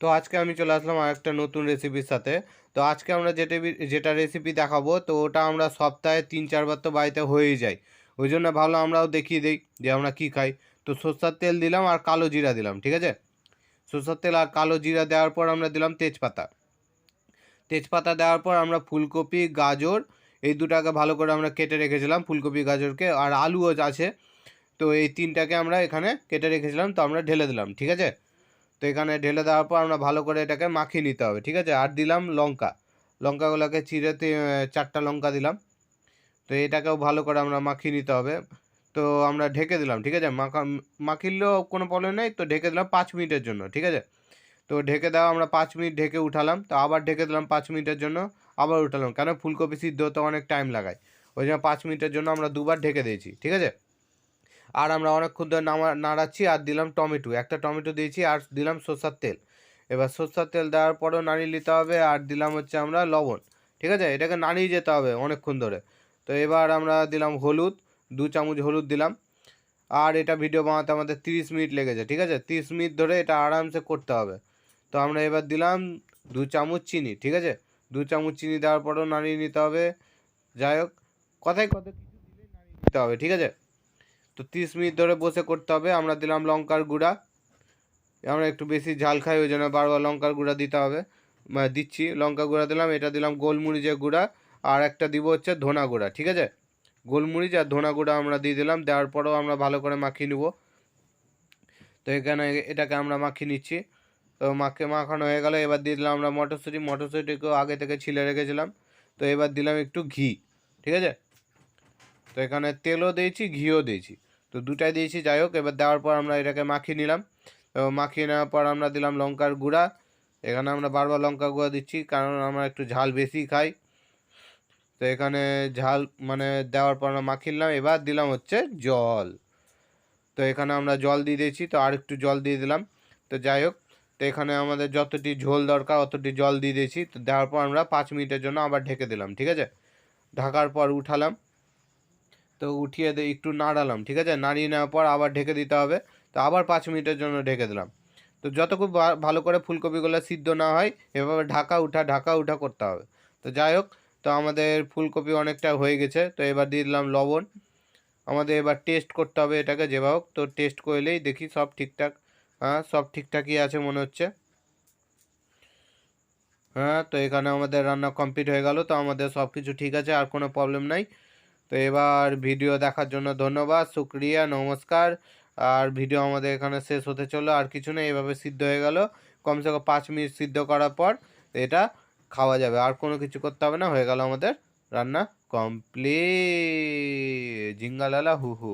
তো আজকে আমি চলে আসলাম আর একটা নতুন রেসিপির সাথে। তো আজকে আমরা যেটা যেটা রেসিপি দেখাবো, তো ওটা আমরা সপ্তাহে তিন, চারবার তো বাড়িতে হয়েই যায়। ওই জন্য ভালো আমরাও দেখিয়ে দিই যে আমরা কি খাই। তো সর্ষার তেল দিলাম আর কালো জিরা দিলাম, ঠিক আছে? সর্ষার তেল আর কালো জিরা দেওয়ার পর আমরা দিলাম তেজপাতা। তেজপাতা দেওয়ার পর আমরা ফুলকপি, গাজর, এই দুটাকে ভালো করে আমরা কেটে রেখেছিলাম ফুলকপি, গাজরকে, আর আলুও আছে। তো এই তিনটাকে আমরা এখানে কেটে রেখেছিলাম, তো আমরা ঢেলে দিলাম, ঠিক আছে? তো এখানে ঢেলে দেওয়ার পর আমরা ভালো করে এটাকে মাখিয়ে নিতে হবে, ঠিক আছে? আর দিলাম লঙ্কা। লঙ্কাগুলোকে চিড়ে চারটা লঙ্কা দিলাম। তো এটাকেও ভালো করে আমরা মাখিয়ে নিতে হবে। তো আমরা ঢেকে দিলাম, ঠিক আছে? মাখা, মাখিলেও কোনো প্রবলেম নেই। তো ঢেকে দিলাম পাঁচ মিনিটের জন্য, ঠিক আছে? তো ঢেকে দেওয়া আমরা পাঁচ মিনিট ঢেকে উঠালাম। তো আবার ঢেকে দিলাম পাঁচ মিনিটের জন্য, আবার উঠালাম। কেন? ফুলকপি সিদ্ধ হতে অনেক টাইম লাগায়। ওই জন্য পাঁচ মিনিটের জন্য আমরা দুবার ঢেকে দিয়েছি, ঠিক আছে? আর আমরা অনেকক্ষণ ধরে নামা, নাড়াচ্ছি আর দিলাম টমেটো। একটা টমেটো দিয়েছি আর দিলাম সর্ষার তেল। এবার সর্ষার তেল দেওয়ার পরেও নাড়িয়ে নিতে হবে আর দিলাম হচ্ছে আমরা লবণ। ঠিক আছে? এটাকে নাড়িয়ে যেতে হবে অনেকক্ষণ ধরে। তো এবার আমরা দিলাম হলুদ, দু চামচ হলুদ দিলাম। আর এটা ভিডিও বানাতে আমাদের তিরিশ মিনিট লেগেছে, ঠিক আছে? তিরিশ মিনিট ধরে এটা আরামসে করতে হবে। তো আমরা এবার দিলাম দু চামচ চিনি, ঠিক আছে? দু চামচ চিনি দেওয়ার পরেও নাড়িয়ে নিতে হবে। যাই হোক, কথায় কথা কিছু দিলে নাড়িয়ে নিতে হবে, ঠিক আছে? তো তিরিশ মিনিট ধরে বসে করতে হবে। আমরা দিলাম লঙ্কার গুঁড়া। আমরা একটু বেশি ঝাল খাই, ওই জন্য বারবার লঙ্কার গুঁড়া দিতে হবে। দিচ্ছি, লঙ্কা গুঁড়া দিলাম, এটা দিলাম গোলমরিচের গুঁড়া, আর একটা দিব হচ্ছে ধনা গুঁড়া, ঠিক আছে? গোলমরিচ আর ধনা গুঁড়া আমরা দিয়ে দিলাম, দেওয়ার পরেও আমরা ভালো করে মাখিয়ে নেব। তো এখানে এটাকে আমরা মাখিয়ে নিচ্ছি। তো মাখে, মাখানো হয়ে গেল, এবার দিয়ে দিলাম আমরা মটরশুঁটি। মটরশুঁটিকেও আগে থেকে ছিলে রেখেছিলাম। তো এবার দিলাম একটু ঘি, ঠিক আছে? তো এখানে তেলও দিয়েছি, ঘিও দিয়েছি। তো দুটাই দিয়েছি, যাই হোক, এবার দেওয়ার পর আমরা এটাকে মাখিয়ে নিলাম। তো মাখিয়ে নেওয়ার পর আমরা দিলাম লঙ্কার গুঁড়া। এখানে আমরা বারবার লঙ্কা গুঁড়া দিচ্ছি, কারণ আমরা একটু ঝাল বেশি খাই। তো এখানে ঝাল মানে দেওয়ার পর আমরা মাখিয়ে নিলাম। এবার দিলাম হচ্ছে জল। তো এখানে আমরা জল দিয়ে দিয়েছি, তো আর একটু জল দিয়ে দিলাম। তো যাই হোক, তো এখানে আমাদের যতটি ঝোল দরকার, অতটি জল দিয়ে দিয়েছি। তো দেওয়ার পর আমরা পাঁচ মিনিটের জন্য আবার ঢেকে দিলাম, ঠিক আছে? ঢাকার পর উঠালাম। তো উঠিয়ে দিয়ে একটু নাড়ালাম, ঠিক আছে? নাড়িয়ে নেওয়ার পর আবার ঢেকে দিতে হবে। তো আবার পাঁচ মিনিটের জন্য ঢেকে দিলাম। তো যতক্ষণ ভালো করে ফুলকপিগুলো সিদ্ধ না হয়, এভাবে ঢাকা উঠা ঢাকা উঠা করতে হবে। তো যাই হোক, তো আমাদের ফুলকপি অনেকটা হয়ে গেছে। তো এবার দিয়ে দিলাম লবণ। আমাদের এবার টেস্ট করতে হবে এটাকে যেভাবে হোক। তো টেস্ট করলেই দেখি সব ঠিকঠাক হ্যাঁ সব ঠিকঠাকই আছে মনে হচ্ছে। হ্যাঁ তো এখানে আমাদের রান্না কমপ্লিট হয়ে গেল। তো আমাদের সব কিছু ঠিক আছে, আর কোনো প্রবলেম নাই। তো এবার ভিডিও দেখার জন্য ধন্যবাদ, শুক্রিয়া, নমস্কার। আর ভিডিও আমাদের এখানে শেষ হতে চলো আর কিছু না এভাবে সিদ্ধ হয়ে গেল। কমসে কম পাঁচ মিনিট সিদ্ধ করার পর এটা খাওয়া যাবে। আর কোনো কিছু করতে হবে না, হয়ে গেল আমাদের রান্না কমপ্লিট। জিঙ্গালালা হু হু।